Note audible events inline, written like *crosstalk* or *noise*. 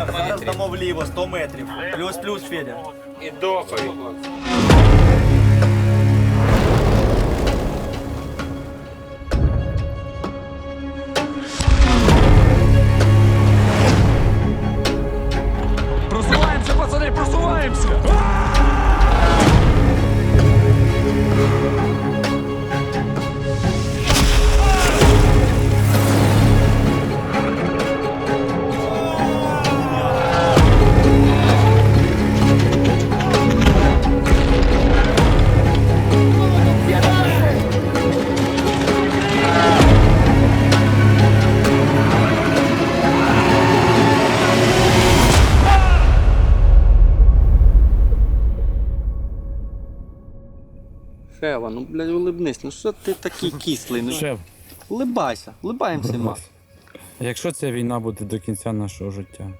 Прийняв, зараз дамо вліво, 100 метрів. Плюс-плюс, Федя. І дохай. Просуваемся, пацаны, просуваемся! Шева, ну блядь, улибнись, ну що ти такий кислий? *laughs* Ну, Шеф, улибайся, улибаємося. будь *laughs* ласка. Якщо ця війна буде до кінця нашого життя,